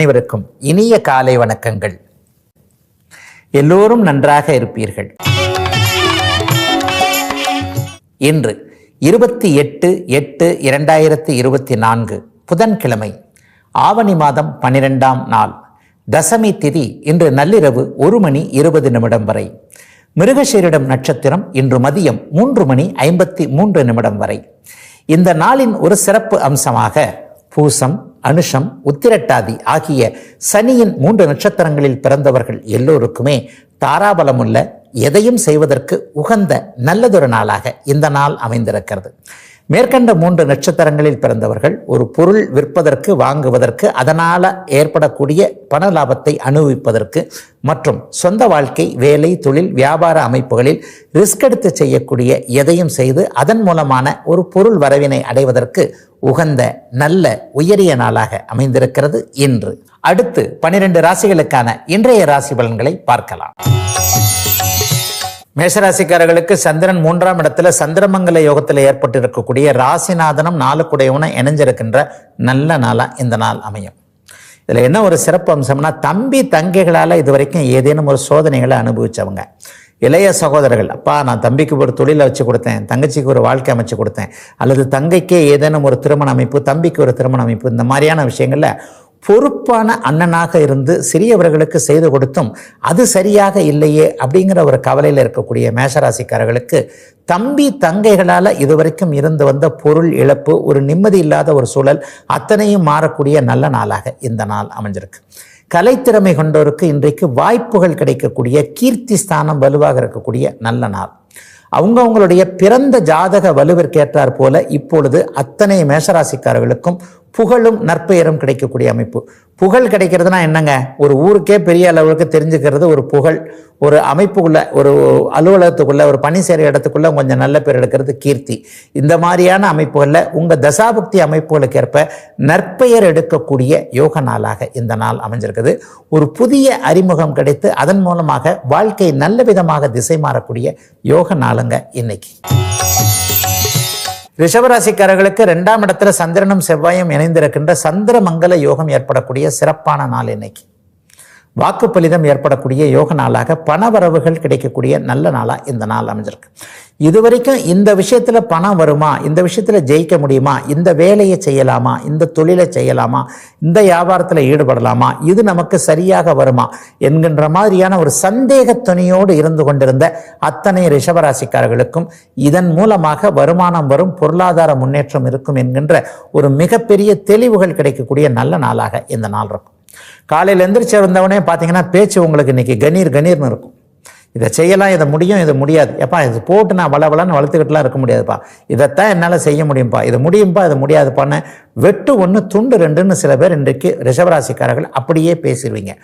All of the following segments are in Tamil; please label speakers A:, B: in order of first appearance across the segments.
A: அனைவருக்கும் இனிய காலை வணக்கங்கள். எல்லோரும் நன்றாக இருப்பீர்கள். இன்று இருபத்தி எட்டு எட்டு இரண்டாயிரத்தி இருபத்தி நான்கு புதன்கிழமை ஆவணி மாதம் பனிரெண்டாம் நாள் தசமி திதி இன்று நள்ளிரவு ஒரு மணி இருபது நிமிடம் வரை மிருகசீரிடம் நட்சத்திரம் இன்று மதியம் மூன்று மணி ஐம்பத்தி மூன்று நிமிடம் வரை. இந்த நாளின் ஒரு சிறப்பு அம்சமாக பூசம் அனுஷம் உத்திரட்டாதி ஆகிய சனியின் மூன்று நட்சத்திரங்களில் பிறந்தவர்கள் எல்லோருக்குமே தாராபலமுள்ள எதையும் செய்வதற்கு உகந்த நல்லதொரு நாளாக இந்த நாள் அமைந்திருக்கிறது. மேற்கண்ட மூன்று நட்சத்திரங்களில் பிறந்தவர்கள் ஒரு பொருள் விற்பதற்கு வாங்குவதற்கு அதனால் ஏற்படக்கூடிய பண லாபத்தை அனுபவிப்பதற்கு மற்றும் சொந்த வாழ்க்கை வேலை தொழில் வியாபார அமைப்புகளில் ரிஸ்க் எடுத்து செய்யக்கூடிய எதையும் செய்து அதன் மூலமான ஒரு பொருள் வரவினை அடைவதற்கு உகந்த நல்ல உயரிய நாளாக அமைந்திருக்கிறது இன்று. அடுத்து பனிரெண்டு ராசிகளுக்கான இன்றைய ராசி பலன்களை பார்க்கலாம். மேஷராசிக்காரர்களுக்கு சந்திரன் மூன்றாம் இடத்துல சந்திரமங்கல யோகத்தில் ஏற்பட்டு இருக்கக்கூடிய ராசிநாதனம் நாலு குடையவன இணைஞ்சிருக்கின்ற நல்ல நாளாக இந்த நாள் அமையும். இதில் என்ன ஒரு சிறப்பு அம்சம்னா தம்பி தங்கைகளால் இது வரைக்கும் ஏதேனும் ஒரு சோதனைகளை அனுபவிச்சவங்க. இளைய சகோதரர்கள் அப்பா நான் தம்பிக்கு ஒரு தொழிலை வச்சு கொடுத்தேன் தங்கச்சிக்கு ஒரு வாழ்க்கை அமைச்சு கொடுத்தேன் அல்லது தங்கைக்கே ஏதேனும் ஒரு திருமண அமைப்பு தம்பிக்கு ஒரு திருமண அமைப்பு இந்த மாதிரியான விஷயங்களில் பொறுப்பான அண்ணனாக இருந்து சிறியவர்களுக்கு செய்து கொடுத்தும் அது சரியாக இல்லையே அப்படிங்கிற ஒரு கவலையில் இருக்கக்கூடிய மேஷராசிக்காரர்களுக்கு தம்பி தங்கைகளால் இதுவரைக்கும் இருந்து வந்த பொருள் இழப்பு ஒரு நிம்மதி இல்லாத ஒரு சூழல் அத்தனையும் மாறக்கூடிய நல்ல நாளாக இந்த நாள் அமைஞ்சிருக்கு. கலைத்திறமை கொண்டோருக்கு இன்றைக்கு வாய்ப்புகள் கிடைக்கக்கூடிய கீர்த்தி ஸ்தானம் வலுவாக இருக்கக்கூடிய நல்ல நாள். அவங்கவுங்களுடைய பிறந்த ஜாதக வலுவிற்கேற்றார் போல இப்பொழுது அத்தனை மேஷராசிக்காரர்களுக்கும் புகழும் நற்பெயரும் கிடைக்கக்கூடிய அமைப்பு. புகழ் கிடைக்கிறதுனா என்னங்க? ஒரு ஊருக்கே பெரிய அளவுக்கு தெரிஞ்சுக்கிறது ஒரு புகழ். ஒரு அமைப்புக்குள்ள ஒரு அலுவலகத்துக்குள்ள ஒரு பணி செய்கிற இடத்துக்குள்ள கொஞ்சம் நல்ல பேர் எடுக்கிறது கீர்த்தி. இந்த மாதிரியான அமைப்புகளில் உங்கள் தசாபக்தி அமைப்புகளுக்கு ஏற்ப நற்பெயர் எடுக்கக்கூடிய யோக நாளாக இந்த நாள் அமைஞ்சிருக்குது. ஒரு புதிய அறிமுகம் கிடைத்து அதன் மூலமாக வாழ்க்கை நல்ல விதமாக திசை மாறக்கூடிய யோக நாளுங்க இன்னைக்கு. ரிஷபராசிக்காரர்களுக்கு ரெண்டாம் இடத்துல சந்திரனும் செவ்வாயும் இணைந்திருக்கின்ற சந்திரமங்கல யோகம் ஏற்படக்கூடிய சிறப்பான நாள் இன்னைக்கு. வாக்குப்பலிதம் ஏற்படக்கூடிய யோக நாளாக பணவரவுகள் கிடைக்கக்கூடிய நல்ல நாளாக இந்த நாள் அமைஞ்சிருக்கு. இதுவரைக்கும் இந்த விஷயத்தில் பணம் வருமா? இந்த விஷயத்தில் ஜெயிக்க முடியுமா? இந்த வேலையை செய்யலாமா? இந்த தொழிலை செய்யலாமா? இந்த வியாபாரத்தில் ஈடுபடலாமா? இது நமக்கு சரியாக வருமா? என்கின்ற மாதிரியான ஒரு சந்தேக துணியோடு இருந்து கொண்டிருந்த அத்தனை ரிஷபராசிக்காரர்களுக்கும் இதன் மூலமாக வருமானம் வரும் பொருளாதார முன்னேற்றம் இருக்கும் என்கின்ற ஒரு மிகப்பெரிய தெளிவுகள் கிடைக்கக்கூடிய நல்ல நாளாக இந்த நாள் இருக்கும். காலையில் எந்திரிச்சு வந்தவனே பார்த்தீங்கன்னா பேச்சு உங்களுக்கு இன்னைக்கு கணீர் கணீர்னு இருக்கும். இதை செய்யலாம் இதை முடியும் இது முடியாது. எப்பா இது போட்டு நான் வள வளன்னு வளர்த்துக்கிட்டுலாம் இருக்க முடியாதுப்பா. இதைத்தான் என்னால் செய்ய முடியும்ப்பா இது முடியும்ப்பா இது முடியாதுப்பான்னு வெட்டு ஒன்று துண்டு ரெண்டுன்னு சில பேர் இன்றைக்கு ரிஷபராசிக்காரர்கள் அப்படியே பேசிடுவீங்க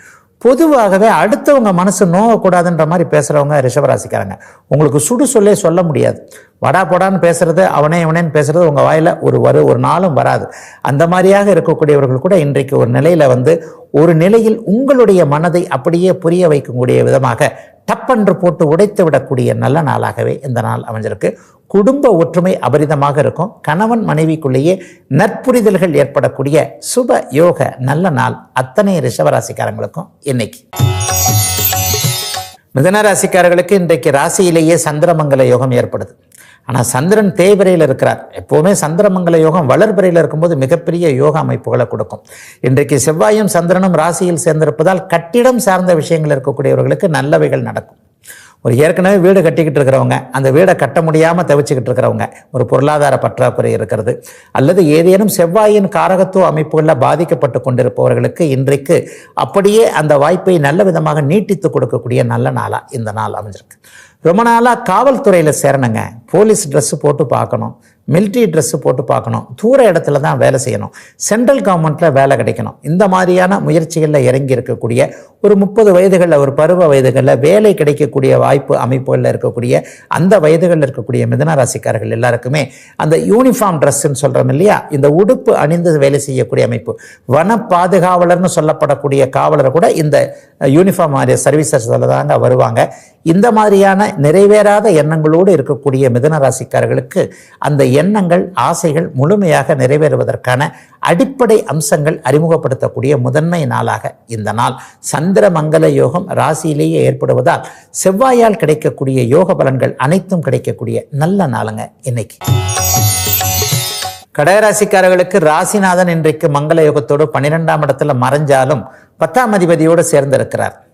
A: பொதுவாகவே அடுத்தவங்க மனசு நோவக்கூடாதுன்ற மாதிரி பேசுகிறவங்க ரிஷபராசிக்காரங்க. உங்களுக்கு சுடு சொல்லே சொல்ல முடியாது. வடா போடான்னு பேசுறது அவனே இவனேன்னு பேசுறது உங்கள் வாயில் ஒரு வரு ஒரு நாளும் வராது. அந்த மாதிரியாக இருக்கக்கூடியவர்கள் கூட இன்றைக்கு ஒரு நிலையில் வந்து ஒரு நிலையில் உங்களுடைய மனதை அப்படியே புரிய வைக்கக்கூடிய விதமாக டப்பென்று போட்டு உடைத்து விடக்கூடிய நல்ல நாளாகவே இந்த நாள் அமைஞ்சிருக்கு. குடும்ப ஒற்றுமை அபரிதமாக இருக்கும். கணவன் மனைவிக்குள்ளேயே நற்புரிதல்கள் ஏற்படக்கூடிய சுப யோக நல்ல நாள் அத்தனை ரிஷவராசிக்காரங்களுக்கும் இன்னைக்கு. மிதன ராசிக்காரர்களுக்கு இன்றைக்கு ராசியிலேயே சந்திரமங்கல யோகம் ஏற்படுது. ஆனால் சந்திரன் தேய்பிரையில் இருக்கிறார். எப்போவுமே சந்திரமங்கல யோகம் வளர்பிரையில் இருக்கும்போது மிகப்பெரிய யோக அமைப்புகளை கொடுக்கும். இன்றைக்கு செவ்வாயும் சந்திரனும் ராசியில் சேர்ந்திருப்பதால் கட்டிடம் சார்ந்த விஷயங்கள் இருக்கக்கூடியவர்களுக்கு நல்லவைகள் நடக்கும். ஒரு ஏற்கனவே வீடு கட்டிக்கிட்டு இருக்கிறவங்க அந்த வீடை கட்ட முடியாமல் தவிச்சுக்கிட்டு இருக்கிறவங்க ஒரு பொருளாதார பற்றாக்குறை இருக்கிறது அல்லது ஏதேனும் செவ்வாயின் காரகத்துவ அமைப்புகளில் பாதிக்கப்பட்டு கொண்டிருப்பவர்களுக்கு இன்றைக்கு அப்படியே அந்த வாய்ப்பை நல்ல விதமாக நீட்டித்து கொடுக்கக்கூடிய நல்ல நாளாக இந்த நாள் அமைஞ்சிருக்கு. ரொம்ப நாளாக காவல்துறையில் சேரணுங்க. போலீஸ் ட்ரெஸ்ஸு போட்டு பார்க்கணும். மிலிட்ரி ட்ரெஸ்ஸு போட்டு பார்க்கணும். தூர இடத்துல தான் வேலை செய்யணும். சென்ட்ரல் கவர்மெண்ட்டில் வேலை கிடைக்கணும். இந்த மாதிரியான முயற்சிகளில் இறங்கி இருக்கக்கூடிய ஒரு முப்பது வயதுகளில் ஒரு பருவ வயதுகளில் வேலை கிடைக்கக்கூடிய வாய்ப்பு அமைப்புகளில் இருக்கக்கூடிய அந்த வயதுகளில் இருக்கக்கூடிய மிதன ராசிக்காரர்கள் எல்லாருக்குமே அந்த யூனிஃபார்ம் ட்ரெஸ்ஸுன்னு சொல்கிறோம் இல்லையா? இந்த உடுப்பு அணிந்து வேலை செய்யக்கூடிய அமைப்பு. வன பாதுகாவலர்னு சொல்லப்படக்கூடிய காவலர் கூட இந்த யூனிஃபார்ம் மாதிரி சர்வீசஸில் தாங்க வருவாங்க. இந்த மாதிரியான நிறைவேறாத எண்ணங்களோடு இருக்கக்கூடிய மிதுன ராசிக்காரர்களுக்கு அந்த எண்ணங்கள் ஆசைகள் முழுமையாக நிறைவேறுவதற்கான அடிப்படை அம்சங்கள் அறிமுகப்படுத்தக்கூடிய முதன்மை நாளாக இந்த நாள். சந்திர மங்கள யோகம் ராசியிலேயே ஏற்படுவதால் செவ்வாயால் கிடைக்கக்கூடிய யோக பலன்கள் அனைத்தும் கிடைக்கக்கூடிய நல்ல நாளுங்க இன்னைக்கு. கடகராசிக்காரர்களுக்கு ராசிநாதன் இன்றைக்கு மங்கள யோகத்தோடு பன்னிரெண்டாம் இடத்துல மறைஞ்சாலும் பத்தாம் அதிபதியோடு சேர்ந்திருக்கிறார்.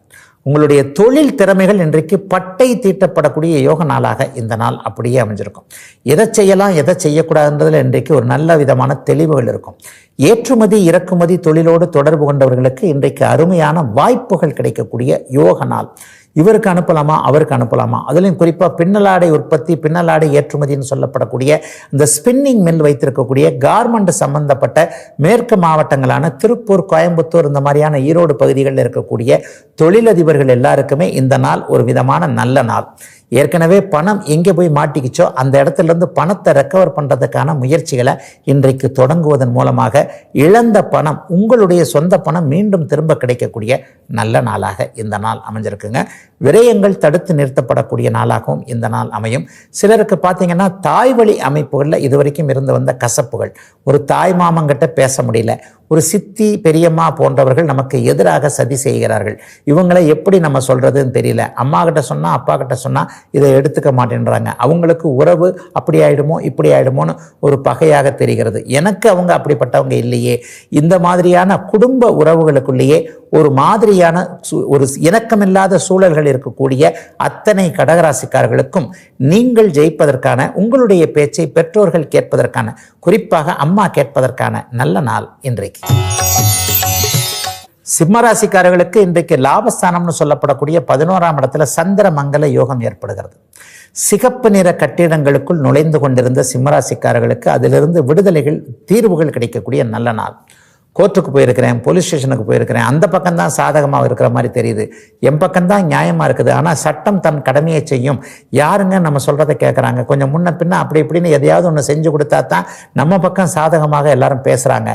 A: உங்களுடைய தொழில் திறமைகள் இன்றைக்கு பட்டை தீட்டப்படக்கூடிய யோக நாளாக இந்த நாள் அப்படியே அமைஞ்சிருக்கும். எதை செய்யலாம் எதை செய்யக்கூடாதுன்றதுல இன்றைக்கு ஒரு நல்ல விதமான தெளிவுகள் இருக்கும். ஏற்றுமதி இறக்குமதி தொழிலோடு தொடர்பு கொண்டவர்களுக்கு இன்றைக்கு அருமையான வாய்ப்புகள் கிடைக்கக்கூடிய யோக நாள். இவருக்கு அனுப்பலாமா? அவருக்கு அனுப்பலாமா? அதுலேயும் குறிப்பாக பின்னலாடை உற்பத்தி பின்னலாடை ஏற்றுமதின்னு சொல்லப்படக்கூடிய இந்த ஸ்பின்னிங் மில் வைத்திருக்கக்கூடிய கார்மெண்ட் சம்பந்தப்பட்ட மேற்கு மாவட்டங்களான திருப்பூர் கோயம்புத்தூர் இந்த மாதிரியான ஈரோடு பகுதிகளில் இருக்கக்கூடிய தொழிலதிபர்கள் எல்லாருக்குமே இந்த நாள் ஒரு விதமான நல்ல நாள். ஏற்கனவே பணம் எங்கே போய் மாட்டிக்கிச்சோ அந்த இடத்துலேருந்து பணத்தை ரெக்கவர் பண்ணுறதுக்கான முயற்சிகளை இன்றைக்கு தொடங்குவதன் மூலமாக இழந்த பணம் உங்களுடைய சொந்த பணம் மீண்டும் திரும்ப கிடைக்கக்கூடிய நல்ல நாளாக இந்த நாள் அமைஞ்சிருக்குங்க. விரயங்கள் தடுத்து நிறுத்தப்படக்கூடிய நாளாகவும் இந்த நாள் அமையும். சிலருக்கு பார்த்தீங்கன்னா தாய் வழி அமைப்புகளில் இதுவரைக்கும் இருந்து வந்த கசப்புகள். ஒரு தாய் மாமங்கிட்ட பேச முடியல. ஒரு சித்தி பெரியம்மா போன்றவர்கள் நமக்கு எதிராக சதி செய்கிறார்கள். இவங்களை எப்படி நம்ம சொல்கிறதுன்னு தெரியல. அம்மா கிட்ட சொன்னால் அப்பா கிட்ட சொன்னால் இதை எடுத்துக்க மாட்டேன்றாங்க. அவங்களுக்கு உறவு அப்படி ஆகிடுமோ இப்படி ஆயிடுமோன்னு ஒரு பகையாக தெரிகிறது. எனக்கு அவங்க அப்படிப்பட்டவங்க இல்லையே. இந்த மாதிரியான குடும்ப உறவுகளுக்குள்ளேயே ஒரு மாதிரியான ஒரு இணக்கமில்லாத சூழல்கள் இருக்கக்கூடிய அத்தனை கடகராசிக்காரர்களுக்கும் நீங்கள் ஜெயிப்பதற்கான உங்களுடைய பேச்சை பெற்றோர்கள் கேட்பதற்கான குறிப்பாக அம்மா கேட்பதற்கான நல்ல நாள் இன்றைக்கு. சிம்மராசிக்காரர்களுக்கு இன்றைக்கு லாபஸ்தானம்னு சொல்லப்படக்கூடிய பதினோராம் இடத்துல சந்திர மங்கல யோகம் ஏற்படுகிறது. சிகப்பு நிற கட்டிடங்களுக்குள் நுழைந்து கொண்டிருந்த சிம்மராசிக்காரர்களுக்கு அதிலிருந்து விடுதலைகள் தீர்வுகள் கிடைக்கக்கூடிய நல்ல நாள். கோர்ட்டுக்கு போயிருக்கிறேன் போலீஸ் ஸ்டேஷனுக்கு போயிருக்கிறேன். அந்த பக்கம் தான் சாதகமாக இருக்கிற மாதிரி தெரியுது. என் பக்கம் தான் நியாயமாக இருக்குது. ஆனால் சட்டம் தன் கடமையை செய்யும். யாருங்க நம்ம சொல்கிறத கேட்குறாங்க கொஞ்சம் முன்ன பின்ன அப்படி இப்படின்னு எதையாவது ஒன்று செஞ்சு கொடுத்தா தான் நம்ம பக்கம் சாதகமாக எல்லாரும் பேசுகிறாங்க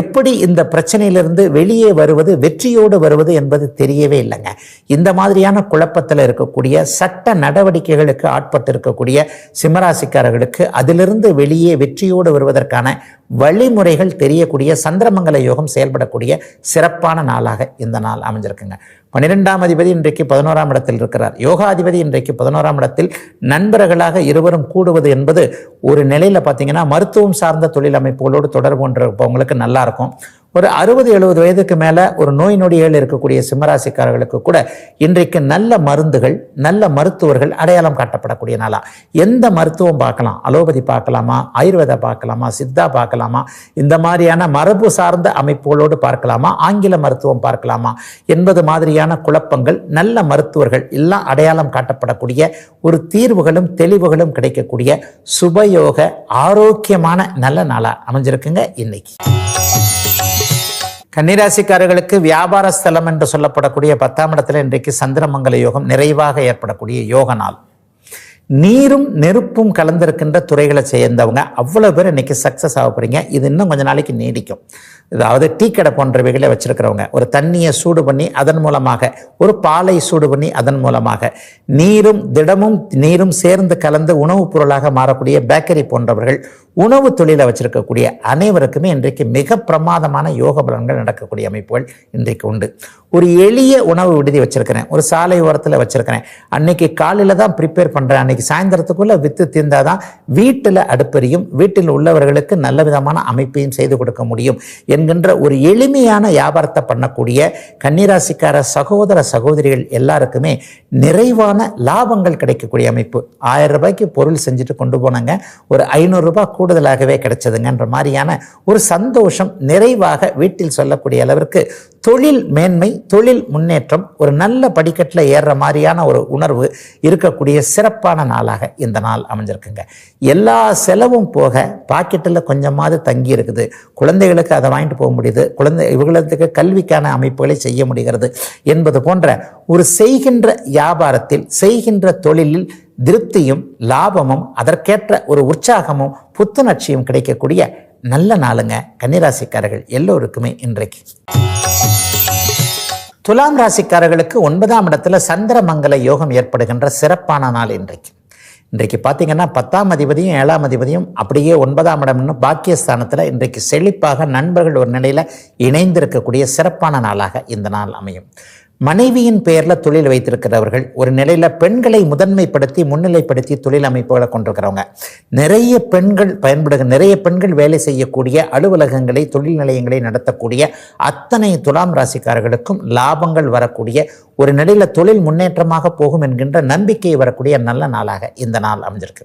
A: எப்படி இந்த பிரச்சனையிலிருந்து வெளியே வருவது வெற்றியோடு வருவது என்பது தெரியவே இல்லைங்க. இந்த மாதிரியான குழப்பத்தில் இருக்கக்கூடிய சட்ட நடவடிக்கைகளுக்கு ஆட்பட்டு இருக்கக்கூடிய சிம்மராசிக்காரர்களுக்கு அதிலிருந்து வெளியே வெற்றியோடு வருவதற்கான வழிமுறைகள் தெரியக்கூடிய சந்திரமங்கல யோகம் செயல்படக்கூடிய சிறப்பான நாளாக இந்த நாள் அமைஞ்சிருக்குங்க. பன்னிரெண்டாம் அதிபதி இன்றைக்கு பதினோராம் இடத்தில் இருக்கிறார். யோகாதிபதி இன்றைக்கு பதினோராம் இடத்தில் நண்பர்களாக இருவரும் கூடுவது என்பது ஒரு நிலையில் பார்த்தீங்கன்னா மருத்துவம் சார்ந்த தொழில் அமைப்புகளோடு தொடர்பு கொண்டிருப்பவங்களுக்கு நல்லாயிருக்கும் ஒரு அறுபது எழுபது வயதுக்கு மேலே ஒரு நோய் நொடிகள் இருக்கக்கூடிய சிம்மராசிக்காரர்களுக்கு கூட இன்றைக்கு நல்ல மருந்துகள் நல்ல மருத்துவர்கள் அடையாளம் காட்டப்படக்கூடிய நாளா. எந்த மருத்துவம் பார்க்கலாம்? அலோபதி பார்க்கலாமா? ஆயுர்வேதா பார்க்கலாமா? சித்தா பார்க்கலாமா? இந்த மாதிரியான மரபு சார்ந்த அமைப்புகளோடு பார்க்கலாமா? ஆங்கில மருத்துவம் பார்க்கலாமா? என்பது மாதிரியான குழப்பங்கள் நல்ல மருத்துவர்கள் எல்லாம் அடையாளம் காட்டப்படக்கூடிய ஒரு தீர்வுகளும் தெளிவுகளும் கிடைக்கக்கூடிய சுபயோக ஆரோக்கியமான நல்ல நாளா அமைஞ்சிருக்குங்க இன்னைக்கு. கன்னிராசிக்காரர்களுக்கு வியாபார ஸ்தலம் என்று சொல்லப்படக்கூடிய பத்தாம் இடத்துல இன்றைக்கு சந்திரமங்கல யோகம் நிறைவாக ஏற்படக்கூடிய யோக நாள். நீரும் நெருப்பும் கலந்திருக்கின்ற துறைகளை சேர்ந்தவங்க. அவ்வளோ பேர் இன்னைக்கு சக்ஸஸ் ஆக போகிறீங்க இது இன்னும் கொஞ்ச நாளைக்கு நீடிக்கும். அதாவது டீ கடை போன்றவைகளை வச்சிருக்கிறவங்க ஒரு தண்ணியை சூடு பண்ணி அதன் மூலமாக ஒரு பாலை சூடு பண்ணி அதன் மூலமாக நீரும் திடமும் நீரும் சேர்ந்து கலந்து உணவுப் பொருளாக மாறக்கூடிய பேக்கரி போன்றவர்கள் உணவு தொழிலை வச்சிருக்கக்கூடிய அனைவருக்குமே இன்றைக்கு மிக பிரமாதமான யோக பலன்கள் நடக்கக்கூடிய அமைப்புகள் இன்றைக்கு உண்டு. ஒரு எளிய உணவு விடுதி வச்சிருக்கிறேன் ஒரு சாலை ஓரத்தில் வச்சிருக்கிறேன். அன்னைக்கு காலையில் தான் ப்ரிப்பேர் பண்ணுறேன் அன்னைக்கு சாயந்தரத்துக்குள்ளே வித்து தீர்ந்தாதான் வீட்டில் அடுப்பெரியும் வீட்டில் உள்ளவர்களுக்கு நல்ல விதமான அமைப்பையும் செய்து கொடுக்க முடியும். என்கின்ற ஒரு எளிமையான வியாபாரத்தை பண்ணக்கூடிய கன்னிராசிக்கார சகோதர சகோதரிகள் எல்லாருக்குமே நிறைவான லாபங்கள் கிடைக்கக்கூடிய அமைப்பு. ஆயிரம் ரூபாய்க்கு பொருள் செஞ்சுட்டு கொண்டு போனாங்க. ஒரு ஐநூறுரூபா கூடுதலாகவே கிடைச்சதுங்கன்ற மாதிரியான ஒரு சந்தோஷம் நிறைவாக வீட்டில் சொல்லக்கூடிய அளவிற்கு தொழில் மேன்மை தொழில் முன்னேற்றம் ஒரு நல்ல படிக்கட்டில் ஏறுற மாதிரியான ஒரு உணர்வு இருக்கக்கூடிய சிறப்பான நாளாக இந்த நாள் அமைஞ்சிருக்குங்க. எல்லா செலவும் போக பாக்கெட்டில் கொஞ்சமாவது தங்கி இருக்குது. குழந்தைகளுக்கு அதை வாங்கிட்டு போக முடியுது. குழந்தை இவர்களுக்கு கல்விக்கான அமைப்புகளை செய்ய முடிகிறது என்பது போன்ற ஒரு செய்கின்ற வியாபாரத்தில் செய்கின்ற தொழிலில் திருப்தியும் லாபமும் அதற்கேற்ற ஒரு உற்சாகமும் புத்துணர்ச்சியும் கிடைக்கக்கூடிய நல்ல நாளுங்க. கன்னிராசிக்காரர்கள் எல்லோருக்குமே இன்றைக்கு. துலாம் ராசிக்காரர்களுக்கு ஒன்பதாம் இடத்துல சந்திரமங்கல யோகம் ஏற்படுகின்ற சிறப்பான நாள் இன்றைக்கு. இன்றைக்கு பார்த்தீங்கன்னா பத்தாம் அதிபதியும் ஏழாம் அதிபதியும் அப்படியே ஒன்பதாம் இடம்னு பாக்கியஸ்தானத்தில் இன்றைக்கு செழிப்பாக நண்பர்கள் ஒரு நிலையில் இணைந்திருக்கக்கூடிய சிறப்பான நாளாக இந்த நாள் அமையும். மனைவியின் பெயரில் தொழில் வைத்திருக்கிறவர்கள் ஒரு நிலையில் பெண்களை முதன்மைப்படுத்தி முன்னிலைப்படுத்தி தொழில் அமைப்புகளை கொண்டிருக்கிறவங்க. நிறைய பெண்கள் பயன்படுகிற நிறைய பெண்கள் வேலை செய்யக்கூடிய அலுவலகங்களை தொழில் நிலையங்களை நடத்தக்கூடிய அத்தனை துலாம் ராசிக்காரர்களுக்கும் லாபங்கள் வரக்கூடிய ஒரு நிலையில் தொழில் முன்னேற்றமாக போகும் என்கின்ற நம்பிக்கை வரக்கூடிய நல்ல நாளாக இந்த நாள் அமைஞ்சிருக்கு.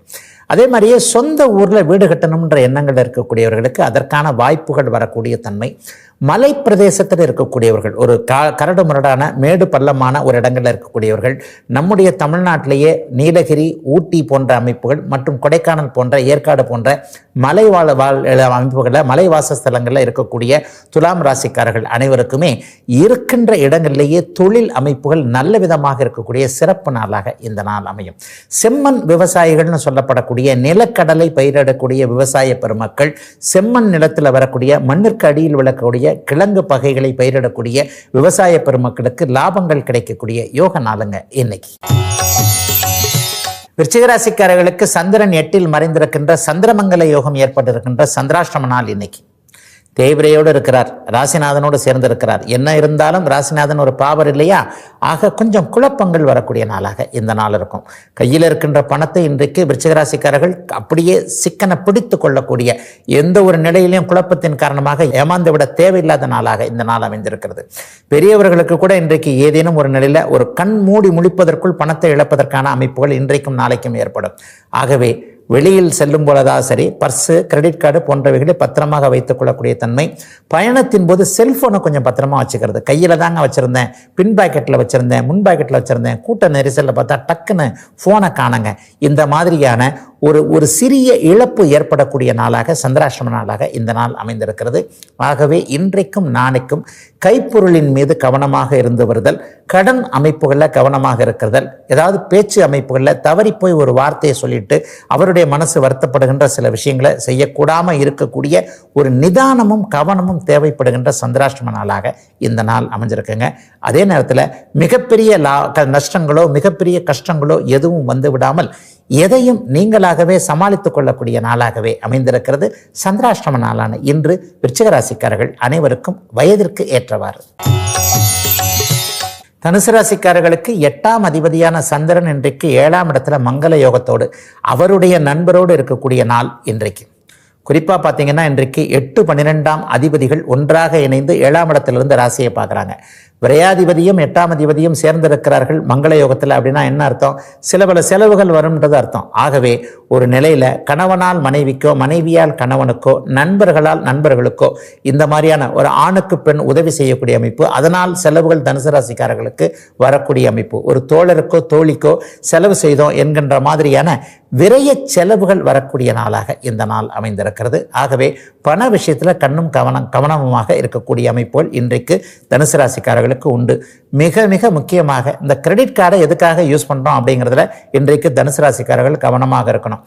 A: அதே மாதிரியே சொந்த ஊரில் வீடு கட்டணுன்ற எண்ணங்கள் இருக்கக்கூடியவர்களுக்கு அதற்கான வாய்ப்புகள் வரக்கூடிய தன்மை. மலை பிரதேசத்தில் இருக்கக்கூடியவர்கள் ஒரு க கரடு முரடான மேடு பள்ளமான ஒரு இடங்களில் இருக்கக்கூடியவர்கள் நம்முடைய தமிழ்நாட்டிலேயே நீலகிரி ஊட்டி போன்ற அமைப்புகள் மற்றும் கொடைக்கானல் போன்ற ஏற்காடு போன்ற மலை வாழ் வாழ் அமைப்புகளில் மலை வாசஸ்தலங்களில் இருக்கக்கூடிய துலாம் ராசிக்காரர்கள் அனைவருக்குமே இருக்கின்ற இடங்களிலேயே தொழில் அமைப்புகள் நல்ல விதமாக இருக்கக்கூடிய சிறப்பு நாளாக இந்த நாள் அமையும். செம்மண் விவசாயிகள்னு சொல்லப்படக்கூடிய நிலக்கடலை பயிரிடக்கூடிய விவசாய பெருமக்கள் செம்மண் நிலத்தில் வரக்கூடிய மண்ணிற்கு அடியில் விளக்கக்கூடிய கிழங்கு பகைகளை பயிரிடக்கூடிய விவசாய பெருமக்களுக்கு லாபங்கள் கிடைக்கக்கூடிய யோக நாளுங்க இன்னைக்கு. விருச்சிகராசிக்காரர்களுக்கு சந்திரன் எட்டில் மறைந்திருக்கின்ற சந்திரமங்கல யோகம் ஏற்பட்டிருக்கின்ற சந்திராஷ்டம நாள் இன்னைக்கு. தேய்பிரையோடு இருக்கிறார் ராசிநாதனோடு சேர்ந்திருக்கிறார். என்ன இருந்தாலும் ராசிநாதன் ஒரு பாவர் இல்லையா? ஆக கொஞ்சம் குழப்பங்கள் வரக்கூடிய நாளாக இந்த நாள் இருக்கும். கையில் இருக்கின்ற பணத்தை இன்றைக்கு விருச்சிகராசிக்காரர்கள் அப்படியே சிக்கனை பிடித்து கொள்ளக்கூடிய எந்த ஒரு நிலையிலையும் குழப்பத்தின் காரணமாக ஏமாந்து விட தேவையில்லாத நாளாக இந்த நாள் அமைந்திருக்கிறது. பெரியவர்களுக்கு கூட இன்றைக்கு ஏதேனும் ஒரு நிலையில் ஒரு கண் மூடி முழிப்பதற்குள் பணத்தை இழப்பதற்கான அமைப்புகள் இன்றைக்கும் நாளைக்கும் ஏற்படும். ஆகவே வெளியில் செல்லும் பொழுதாக சரி பர்ஸு கிரெடிட் கார்டு போன்றவைகளை பத்திரமாக வைத்துக் கொள்ளக்கூடிய தன்மை பயணத்தின் போது செல்ஃபோனை கொஞ்சம் பத்திரமா வச்சுக்கிறது. கையில் தாங்க வச்சுருந்தேன் பின் பாக்கெட்டில் வச்சுருந்தேன் முன் பாக்கெட்டில் வச்சுருந்தேன் கூட்ட நெரிசலில் பார்த்தா டக்குன்னு ஃபோனை காணுங்க. இந்த மாதிரியான ஒரு ஒரு சிறிய இழப்பு ஏற்படக்கூடிய நாளாக சந்திராஷ்டம நாளாக இந்த நாள் அமைந்திருக்கிறது. ஆகவே இன்றைக்கும் நாளைக்கும் கைப்பொருளின் மீது கவனமாக இருந்து வருதல் கடன் அமைப்புகளில் கவனமாக இருக்கிறதல் ஏதாவது பேச்சு அமைப்புகளில் தவறி போய் ஒரு வார்த்தையை சொல்லிட்டு அவருடைய மனசு வருத்தப்படுகின்ற சில விஷயங்களை செய்யக்கூடாமல் இருக்கக்கூடிய ஒரு நிதானமும் கவனமும் தேவைப்படுகின்ற சந்திராஷ்டம நாளாக இந்த நாள் அமைஞ்சிருக்குங்க. அதே நேரத்தில் மிகப்பெரிய லா க- நஷ்டங்களோ மிகப்பெரிய கஷ்டங்களோ எதுவும் வந்து விடாமல் எதையும் நீங்களாகவே சமாளித்துக் கொள்ளக்கூடிய நாளாகவே அமைந்திருக்கிறது சந்திராஷ்டம நாளான இன்று விருச்சிகராசிக்காரர்கள் அனைவருக்கும் வயதிற்கு ஏற்றவாறு. தனுசு ராசிக்காரர்களுக்கு எட்டாம் அதிபதியான சந்திரன் இன்றைக்கு ஏழாம் இடத்துல மங்கள யோகத்தோடு அவருடைய நண்பரோடு இருக்கக்கூடிய நாள் இன்றைக்கு. குறிப்பாக பார்த்தீங்கன்னா இன்றைக்கு எட்டு பன்னிரெண்டாம் அதிபதிகள் ஒன்றாக இணைந்து ஏழாம் இடத்திலிருந்து ராசியை பார்க்குறாங்க. விரையாதிபதியும் எட்டாம் அதிபதியும் சேர்ந்திருக்கிறார்கள் மங்கள யோகத்தில் அப்படின்னா என்ன அர்த்தம்? சில பல செலவுகள் வரும்ன்றது அர்த்தம். ஆகவே ஒரு நிலையில் கணவனால் மனைவிக்கோ மனைவியால் கணவனுக்கோ நண்பர்களால் நண்பர்களுக்கோ இந்த மாதிரியான ஒரு ஆணுக்கு பெண் உதவி செய்யக்கூடிய அமைப்பு அதனால் செலவுகள் தனுசு ராசிக்காரர்களுக்கு வரக்கூடிய அமைப்பு. ஒரு தோழருக்கோ தோழிக்கோ செலவு செய்தோம் என்கின்ற மாதிரியான விரைய செலவுகள் வரக்கூடிய நாளாக இந்த நாள் அமைந்திருக்கிறது. ஆகவே பண விஷயத்தில் கண்ணும் கவனம் கவனமுமாக இருக்கக்கூடிய அமைப்புகள் இன்றைக்கு தனுசு ராசிக்காரர்கள் உண்டு மிக மிக முக்கியமாக இந்த கிரெடிட் கார்டை எதுக்காக யூஸ் பண்ணுறோம் அப்படிங்கிறதுல இன்றைக்கு தனுசு ராசிக்காரர்கள் கவனமாக இருக்கணும்.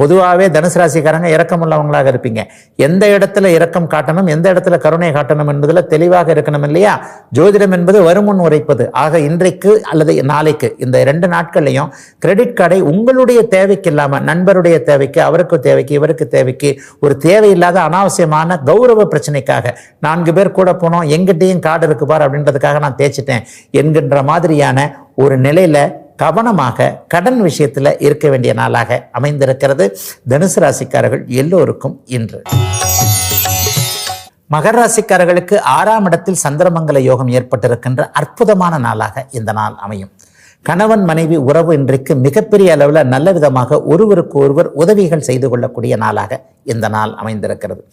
A: பொதுவாகவே தனுசு ராசிக்காரங்க இறக்கம் உள்ளவங்களாக இருப்பீங்க. எந்த இடத்துல இறக்கம் காட்டணும் எந்த இடத்துல கருணை காட்டணும் என்பதில் தெளிவாக இருக்கணும் இல்லையா? ஜோதிடம் என்பது வருமுன் உரைப்பது. ஆக இன்றைக்கு அல்லது நாளைக்கு இந்த ரெண்டு நாட்கள்லையும் கிரெடிட் கார்டை உங்களுடைய தேவைக்கு இல்லாமல் நண்பருடைய தேவைக்கு அவருக்கு தேவைக்கு இவருக்கு தேவைக்கு ஒரு தேவையில்லாத அனாவசியமான கௌரவ பிரச்சனைக்காக நான்கு பேர் கூட போனோம் எங்கிட்டையும் கார்டு இருக்கு பார் அப்படின்றதுக்காக நான் தேய்ச்சிட்டேன். என்கின்ற மாதிரியான ஒரு நிலையில கவனமாக கடன் விஷயத்தில் இருக்க வேண்டிய நாளாக அமைந்திருக்கிறது. தனுசு ராசிக்காரர்கள் எல்லோருக்கும் இன்று. மகர ராசிக்காரர்களுக்கு ஆறாம் இடத்தில் சந்திரமங்கல யோகம் ஏற்பட்டிருக்கின்ற அற்புதமான நாளாக இந்த நாள் அமையும். கணவன் மனைவி உறவு இன்றைக்கு மிகப்பெரிய அளவில் நல்ல விதமாக ஒருவருக்கு ஒருவர் உதவிகள் செய்து கொள்ளக்கூடிய நாளாக இந்த நாள் அமைந்திருக்கிறது.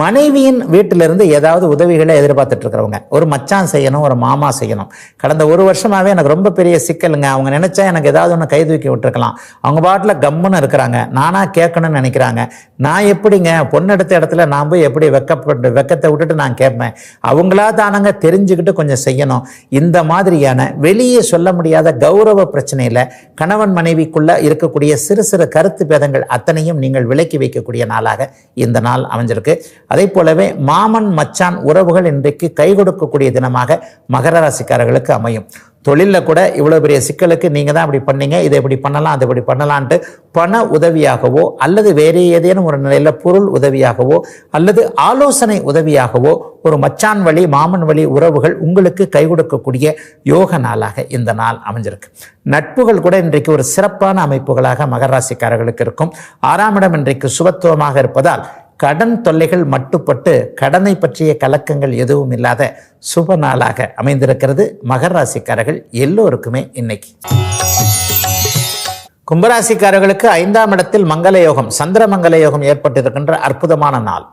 A: மனைவியின் வீட்டிலிருந்து ஏதாவது உதவிகளை எதிர்பார்த்துட்டு இருக்கிறவங்க ஒரு மச்சான் செய்யணும் ஒரு மாமா செய்யணும். கடந்த ஒரு வருஷமாகவே எனக்கு ரொம்ப பெரிய சிக்கலுங்க. அவங்க நினைச்சா எனக்கு ஏதாவது ஒன்று கை தூக்கி விட்டுருக்கலாம். அவங்க பாட்டில் கம்முன்னு இருக்கிறாங்க. நானாக கேட்கணும்னு நினைக்கிறாங்க. நான் எப்படிங்க? பொண்ணு எடுத்த இடத்துல நான் போய் எப்படி வெக்கப்பட்டு வெக்கத்தை விட்டுட்டு நான் கேட்பேன்? அவங்களா தானங்க தெரிஞ்சுக்கிட்டு கொஞ்சம் செய்யணும். இந்த மாதிரியான வெளியே சொல்ல முடியாத கௌரவ பிரச்சனையில் கணவன் மனைவிக்குள்ளே இருக்கக்கூடிய சிறு சிறு கருத்து பேதங்கள் அத்தனையும் நீங்கள் விலக்கி வைக்கக்கூடிய நாளாக இந்த நாள் அமைஞ்சிருக்கு. அதே போலவே மாமன் மச்சான் உறவுகள் இன்றைக்கு கை கொடுக்கக்கூடிய தினமாக மகர ராசிக்காரர்களுக்கு அமையும். தொழிலில் கூட இவ்வளோ பெரிய சிக்கலுக்கு நீங்கள் தான் இப்படி பண்ணீங்க இதை இப்படி பண்ணலாம் அதை இப்படி பண்ணலான்ட்டு பண உதவியாகவோ அல்லது வேறு ஏதேனும் ஒரு நிலையில் பொருள் உதவியாகவோ அல்லது ஆலோசனை உதவியாகவோ ஒரு மச்சான் வழி மாமன் வழி உறவுகள் உங்களுக்கு கை கொடுக்கக்கூடிய யோக நாளாக இந்த நாள் அமைஞ்சிருக்கு. நட்புகள் கூட இன்றைக்கு ஒரு சிறப்பான அமைப்புகளாக மகராசிக்காரர்களுக்கு இருக்கும். ஆறாம் இடம் இன்றைக்கு சுபத்துவமாக இருப்பதால் கடன் தொல்லைகள் மட்டுப்பட்டு கடனை பற்றிய கலக்கங்கள் எதுவும் இல்லாத சுப நாளாக அமைந்திருக்கிறது. மகர ராசிக்காரர்கள் எல்லோருக்குமே இன்னைக்கு. கும்பராசிக்காரர்களுக்கு ஐந்தாம் இடத்தில் மங்கள யோகம் சந்திர மங்கள யோகம் ஏற்பட்டிருக்கின்ற அற்புதமான நாள்.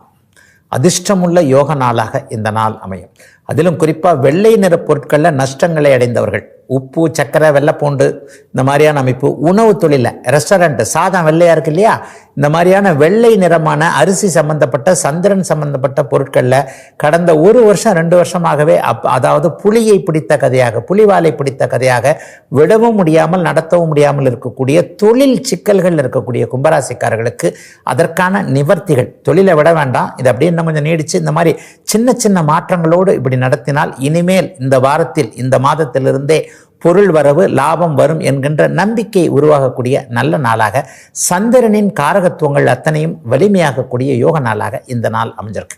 A: அதிர்ஷ்டமுள்ள யோக நாளாக இந்த நாள் அமையும். அதிலும் குறிப்பாக வெள்ளை நிற பொருட்களில் நஷ்டங்களை அடைந்தவர்கள். உப்பு சர்க்கரை வெள்ளைப்பூண்டு இந்த மாதிரியான அமைப்பு. உணவு தொழிலில் ரெஸ்டாரண்ட் சாதம் வெள்ளையாக இருக்கு இல்லையா? இந்த மாதிரியான வெள்ளை நிறமான அரிசி சம்பந்தப்பட்ட சந்திரன் சம்பந்தப்பட்ட பொருட்களில் கடந்த ஒரு வருஷம் ரெண்டு வருஷமாகவே அப் அதாவது புலியை பிடித்த கதையாக புலிவாலை பிடித்த கதையாக விடவும் முடியாமல் நடத்தவும் முடியாமல் இருக்கக்கூடிய தொழில் சிக்கல்கள் இருக்கக்கூடிய கும்பராசிக்காரர்களுக்கு அதற்கான நிவர்த்திகள். தொழிலை விட வேண்டாம். இது அப்படியே இன்னும் கொஞ்சம் நீடிச்சு இந்த மாதிரி சின்ன சின்ன மாற்றங்களோடு இப்படி நடத்தினால் இனிமேல் இந்த வாரத்தில் இந்த மாதத்திலிருந்தே பொருள் வரவு லாபம் வரும் என்கின்ற நம்பிக்கை உருவாகக்கூடிய நல்ல நாளாக சந்திரனின் காரகத்துவங்கள் அத்தனையும் வலிமையாகக்கூடிய யோக நாளாக இந்த நாள் அமைஞ்சிருக்கு.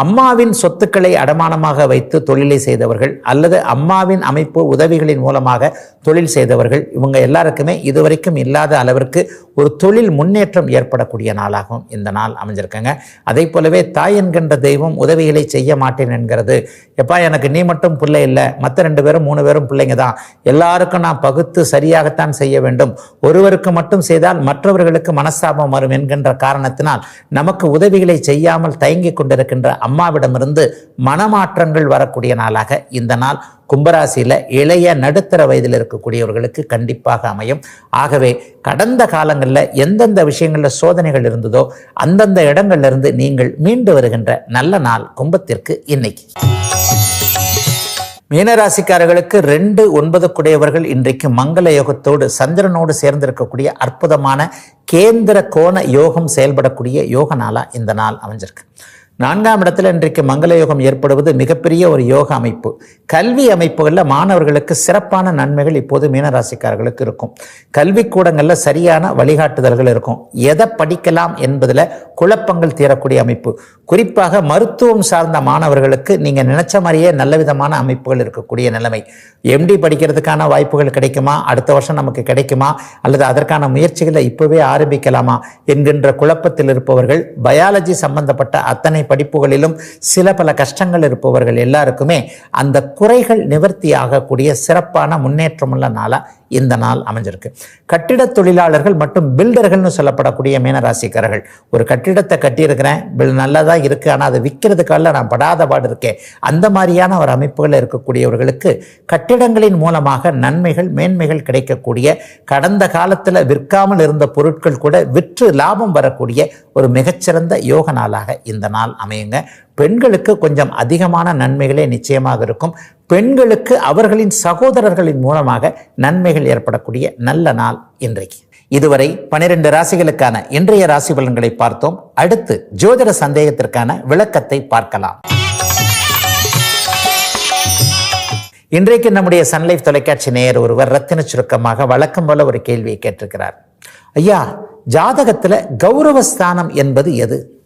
A: அம்மாவின் சொத்துக்களை அடமானமாக வைத்து தொழிலை செய்தவர்கள் அல்லது அம்மாவின் அமைப்பு உதவிகளின் மூலமாக தொழில் செய்தவர்கள் இவங்க எல்லாருக்குமே இதுவரைக்கும் இல்லாத அளவிற்கு ஒரு தொழில் முன்னேற்றம் ஏற்படக்கூடிய நாளாகவும் இந்த நாள் அமைஞ்சிருக்கங்க. அதே போலவே தாய் என்கின்ற தெய்வம் உதவிகளை செய்ய மாட்டேன் என்கிறது. எப்பா எனக்கு நீ மட்டும் பிள்ளை இல்லை மற்ற ரெண்டு பேரும் மூணு பேரும் பிள்ளைங்க தான். எல்லாருக்கும் நான் பகுத்து சரியாகத்தான் செய்ய வேண்டும். ஒருவருக்கு மட்டும் செய்தால் மற்றவர்களுக்கு மனஸ்தாபம் வரும் என்கின்ற காரணத்தினால் நமக்கு உதவிகளை செய்யாமல் தயங்கிக் கொண்டிருக்கின்ற அம்மாவிடமிருந்து மனமாற்றங்கள் வரக்கூடிய நாளாக இந்த நாள் கும்பராசியில் இளைய நடுத்தர வயதில் இருக்கக்கூடியவர்களுக்கு கண்டிப்பாக அமையும். ஆகவே கடந்த காலங்களில் எந்தெந்த விஷயங்களில் சோதனைகள் இருந்ததோ அந்தந்த இடங்கள்ல நீங்கள் மீண்டு வருகின்ற நல்ல நாள் கும்பத்திற்கு இன்னைக்கு. மீனராசிக்காரர்களுக்கு ரெண்டு ஒன்பதுக்குடையவர்கள் இன்றைக்கு மங்கள யோகத்தோடு சந்திரனோடு சேர்ந்திருக்கக்கூடிய அற்புதமான கேந்திர கோண யோகம் செயல்படக்கூடிய யோக நாளா இந்த நாள் அமைஞ்சிருக்கு. நான்காம் இடத்துல இன்றைக்கு மங்கள யோகம் ஏற்படுவது மிகப்பெரிய ஒரு யோக அமைப்பு. கல்வி அமைப்புகளில் மாணவர்களுக்கு சிறப்பான நன்மைகள் இப்போது மீனராசிக்காரர்களுக்கு இருக்கும். கல்வி கூடங்களில் சரியான வழிகாட்டுதல்கள் இருக்கும். எதை படிக்கலாம் என்பதில் குழப்பங்கள் தீரக்கூடிய அமைப்பு. குறிப்பாக மருத்துவம் சார்ந்த மாணவர்களுக்கு நீங்கள் நினைச்ச மாதிரியே நல்ல விதமான அமைப்புகள் இருக்கக்கூடிய நிலைமை. எம்டி படிக்கிறதுக்கான வாய்ப்புகள் கிடைக்குமா? அடுத்த வருஷம் நமக்கு கிடைக்குமா? அல்லது அதற்கான முயற்சிகளை இப்போவே ஆரம்பிக்கலாமா? என்கின்ற குழப்பத்தில் இருப்பவர்கள் பயாலஜி சம்பந்தப்பட்ட அத்தனை படிப்புகளிலும் சில பல கஷ்டங்கள் இருப்பவர்கள் எல்லாருக்குமே அந்த குறைகள் நிவர்த்தி ஆகக்கூடிய சிறப்பான முன்னேற்றமுள்ள நாளாக இந்த நாள் அமைஞ்சிருக்கு. கட்டிட தொழிலாளர்கள் மற்றும் பில்டர்கள்னு சொல்லப்படக்கூடிய மீனராசிக்காரர்கள். ஒரு கட்டிடத்தை கட்டியிருக்கிறேன் பில் நல்லதா இருக்கு ஆனால் அதை விற்கிறதுக்கால நான் படாத பாடு இருக்கேன். அந்த மாதிரியான ஒரு அமைப்புகள் இருக்கக்கூடியவர்களுக்கு கட்டிடங்களின் மூலமாக நன்மைகள் மேன்மைகள் கிடைக்கக்கூடிய கடந்த காலத்தில் விற்காமல் இருந்த பொருட்கள் கூட விற்று லாபம் வரக்கூடிய ஒரு மிகச்சிறந்த யோக நாளாக இந்த நாள் அமையுங்க. பெண்களுக்கு கொஞ்சம் அதிகமான நன்மைகளே நிச்சயமாக இருக்கும். பெண்களுக்கு அவர்களின் சகோதரர்களின் மூலமாக நன்மைகள் ஏற்படக்கூடிய நல்ல நாள் இன்றைக்கு. இதுவரை பனிரெண்டு ராசிகளுக்கான இன்றைய ராசி பலன்களை பார்த்தோம். அடுத்து ஜோதிட சந்தேகத்திற்கான விளக்கத்தை பார்க்கலாம். இன்றைக்கு நம்முடைய சன்லைஃப் தொலைக்காட்சி நேயர் ஒருவர் ரத்தின சுருக்கமாக வழக்கம் போல ஒரு கேள்வியை கேட்டிருக்கிறார். ஐயா ஜாதகத்தில் கௌரவஸ்தானம் என்பது எது?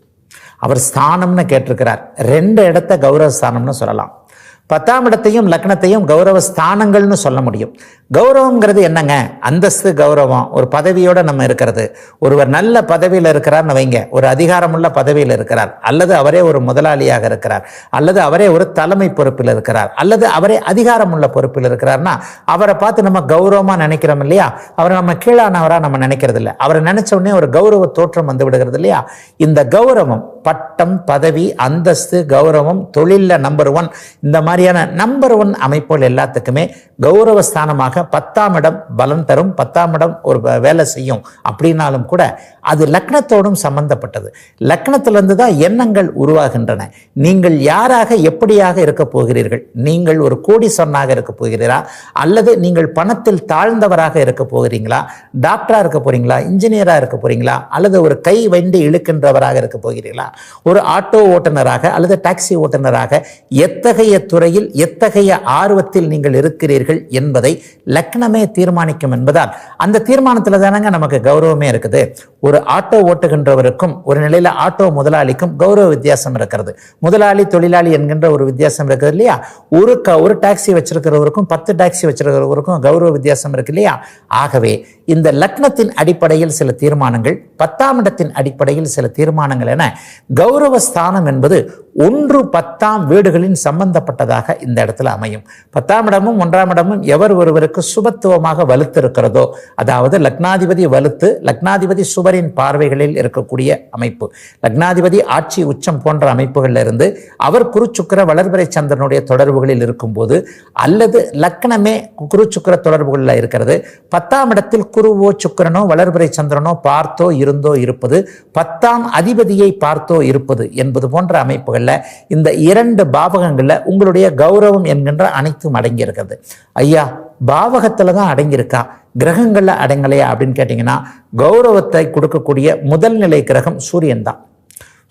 A: அவர் ஸ்தானம்னு கேட்டிருக்கிறார். ரெண்டு இடத்த கௌரவ ஸ்தானம்னு சொல்லலாம். பத்தாம் இடத்தையும் லக்னத்தையும் கௌரவ ஸ்தானங்கள்னு சொல்ல முடியும். கௌரவங்கிறது என்னங்க? அந்தஸ்து கௌரவம். ஒரு பதவியோட நம்ம இருக்கிறது. ஒருவர் நல்ல பதவியில் இருக்கிறார்னு வைங்க. ஒரு அதிகாரமுள்ள பதவியில் இருக்கிறார். அல்லது அவரே ஒரு முதலாளியாக இருக்கிறார். அல்லது அவரே ஒரு தலைமை பொறுப்பில் இருக்கிறார். அல்லது அவரே அதிகாரமுள்ள பொறுப்பில் இருக்கிறார்னா அவரை பார்த்து நம்ம கௌரவமாக நினைக்கிறோம் இல்லையா? அவரை நம்ம கீழானவராக நம்ம நினைக்கிறது இல்லை அவரை நினைச்ச உடனே ஒரு கௌரவ தோற்றம் வந்து விடுகிறது இல்லையா? இந்த கௌரவம் பட்டம் பதவி அந்தஸ்து கௌரவம் தொழிலில் நம்பர் ஒன் இந்த மாதிரியான நம்பர் ஒன் அமைப்புகள் எல்லாத்துக்குமே கௌரவ ஸ்தானமாக பத்தாம் இடம் பலன் தரும் பத்தாம் இடம் ஒரு வே- வேலை செய்யும் அப்படின்னாலும் கூட அது லக்னத்தோடும் சம்பந்தப்பட்டது. லக்னத்திலிருந்து தான் எண்ணங்கள் உருவாகின்றன. நீங்கள் யாராக எப்படியாக இருக்க போகிறீர்கள்? நீங்கள் ஒரு கோடீஸ்வரனாக இருக்க போகிறீரா அல்லது நீங்கள் பணத்தில் தாழ்ந்தவராக இருக்க போகிறீங்களா? டாக்டராக இருக்க போகிறீங்களா இன்ஜினியராக இருக்க போகிறீங்களா அல்லது ஒரு கை வண்டி இழுக்கின்றவராக இருக்க போகிறீர்களா? ஒரு ஆட்டோ ஓட்டுநராக அல்லது டாக்ஸி ஓட்டுநராக எத்தகைய துறையில் எத்தகைய ஆர்வத்தில் நீங்கள் இருக்கிறீர்கள் என்பதை லக்னமே தீர்மானிக்கும் என்பதால் அந்த தீர்மானத்தில் தானங்க நமக்கு கௌரவமே இருக்குது. ஒரு ஆட்டோ ஓட்டுகின்றவருக்கும் ஒரு நிலையில் ஆட்டோ முதலாளிக்கும் கௌரவ வித்தியாசம் இருக்கிறது. முதலாளி தொழிலாளி என்கின்ற ஒரு வித்தியாசம் இருக்குது இல்லையா? ஒரு க ஒரு டாக்ஸி வச்சிருக்கிறவருக்கும் பத்து டாக்ஸி வச்சிருக்கிறவருக்கும் கௌரவ வித்தியாசம் இருக்கு இல்லையா? ஆகவே இந்த லக்னத்தின் அடிப்படையில் சில தீர்மானங்கள் பத்தாம் இடத்தின் அடிப்படையில் சில தீர்மானங்கள் என கௌரவ ஸ்தானம் என்பது ஒன்று பத்தாம் வீடுகளின் சம்பந்தப்பட்டதாக இந்த இடத்துல அமையும். பத்தாம் இடமும் ஒன்றாம் இடமும் எவர் ஒருவருக்கு சுபத்துவமாக வலுத்திருக்கிறதோ அதாவது லக்னாதிபதி வலுத்து லக்னாதிபதி சுவரின் பார்வைகளில் இருக்கக்கூடிய அமைப்பு. லக்னாதிபதி ஆட்சி உச்சம் போன்ற அமைப்புகளில் இருந்து அவர் குருச்சுக்கர வளர்பிறை சந்திரனுடைய தொடர்புகளில் இருக்கும்போது அல்லது லக்னமே குருச்சுக்கர தொடர்புகளில் இருக்கிறது. பத்தாம் இடத்தில் குருவோ சுக்கிரனோ வளர்பிறை சந்திரனோ பார்த்தோ இருந்தோ இருப்பது பத்தாம் அதிபதியை பார்த்தோ இருப்பது என்பது போன்ற அமைப்புகளில் இந்த இரண்டு பாவகங்களில் உங்களுடைய கௌரவம் என்கின்ற அனைத்தும் அடங்கியிருக்கிறது. ஐயா பாவகத்தில் தான் அடங்கியிருக்கா? கிரகங்களில் அடங்கலையா அப்படின்னு கேட்டிங்கன்னா கௌரவத்தை கொடுக்கக்கூடிய முதல் நிலை கிரகம் சூரியன் தான்.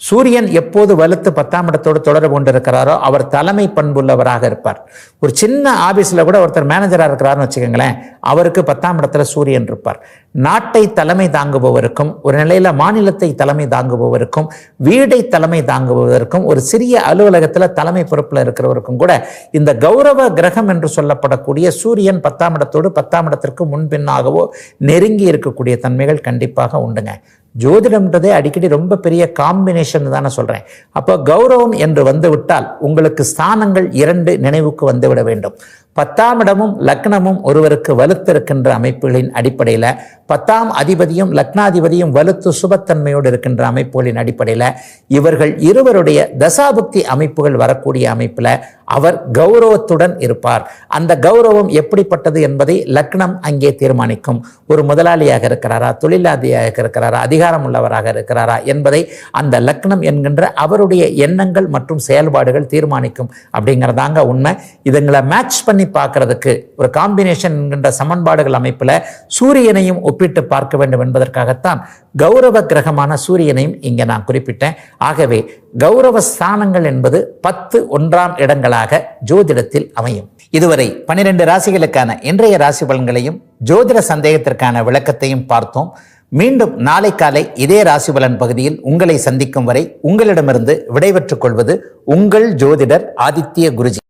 A: சூரியன் எப்போது வலுத்து பத்தாம் இடத்தோடு தொடர்பு கொண்டிருக்கிறாரோ அவர் தலைமை பண்புள்ளவராக இருப்பார். ஒரு சின்ன ஆபீஸ்ல கூட ஒருத்தர் மேனேஜராக இருக்கிறாருன்னு வச்சுக்கோங்களேன் அவருக்கு பத்தாம் இடத்துல சூரியன் இருப்பார். நாட்டை தலைமை தாங்குபவருக்கும் ஒரு நிலையில மாநிலத்தை தலைமை தாங்குபவருக்கும் வீடை தலைமை தாங்குபவருக்கும் ஒரு சிறிய அலுவலகத்துல தலைமை பொறுப்புல இருக்கிறவருக்கும் கூட இந்த கௌரவ கிரகம் என்று சொல்லப்படக்கூடிய சூரியன் பத்தாம் இடத்தோடு பத்தாம் இடத்திற்கு முன்பின்னாகவோ நெருங்கி இருக்கக்கூடிய தன்மைகள் கண்டிப்பாக உண்டுங்க. ஜோதிடம்ன்றதே அடிக்கடி ரொம்ப பெரிய காம்பினேஷன் தானே சொல்றேன். அப்போ கௌரவம் என்று வந்துவிட்டால் உங்களுக்கு ஸ்தானங்கள் இரண்டு நினைவுக்கு வந்துவிட வேண்டும். பத்தாம் இடமும் லக்னமும் ஒருவருக்கு வலுத்திருக்கின்ற அமைப்புகளின் அடிப்படையில் பத்தாம் அதிபதியும் லக்னாதிபதியும் வலுத்து சுபத்தன்மையோடு இருக்கின்ற அமைப்புகளின் அடிப்படையில் இவர்கள் இருவருடைய தசாபுக்தி அமைப்புகள் வரக்கூடிய அமைப்பில் அவர் கௌரவத்துடன் இருப்பார். அந்த கௌரவம் எப்படிப்பட்டது என்பதை லக்னம் அங்கே தீர்மானிக்கும். ஒரு முதலாளியாக இருக்கிறாரா? தொழிலாதியாக இருக்கிறாரா? அதிகாரம் உள்ளவராக இருக்கிறாரா? என்பதை அந்த லக்னம் என்கின்ற அவருடைய எண்ணங்கள் மற்றும் செயல்பாடுகள் தீர்மானிக்கும். அப்படிங்கிறதாங்க உண்மை. இதுங்களை மேட்ச் பண்ணி பார்க்கறதுக்கு ஒரு காம்பினேஷன் என்கின்ற சமன்பாடுகள் அமைப்பில் சூரியனையும் ஒப்பிட்டு பார்க்க வேண்டும் என்பதற்காகத்தான் கௌரவ கிரகமான சூரியனையும் இங்கே நான் குறிப்பிட்டேன். ஆகவே கௌரவ ஸ்தானங்கள் என்பது பத்து ஒன்றாம் இடங்கள் பலன்களாக ஜோதிடத்தில் அமையும். இதுவரை பன்னிரண்டு ராசிகளுக்கான இன்றைய ராசி பலன்களையும் ஜோதிட சந்தேகத்திற்கான விளக்கத்தையும் பார்த்தோம். மீண்டும் நாளை காலை இதே ராசி பலன் பகுதியில் உங்களை சந்திக்கும் வரை உங்களிடமிருந்து விடைபெற்றுக் கொள்வது உங்கள் ஜோதிடர் ஆதித்ய குருஜி.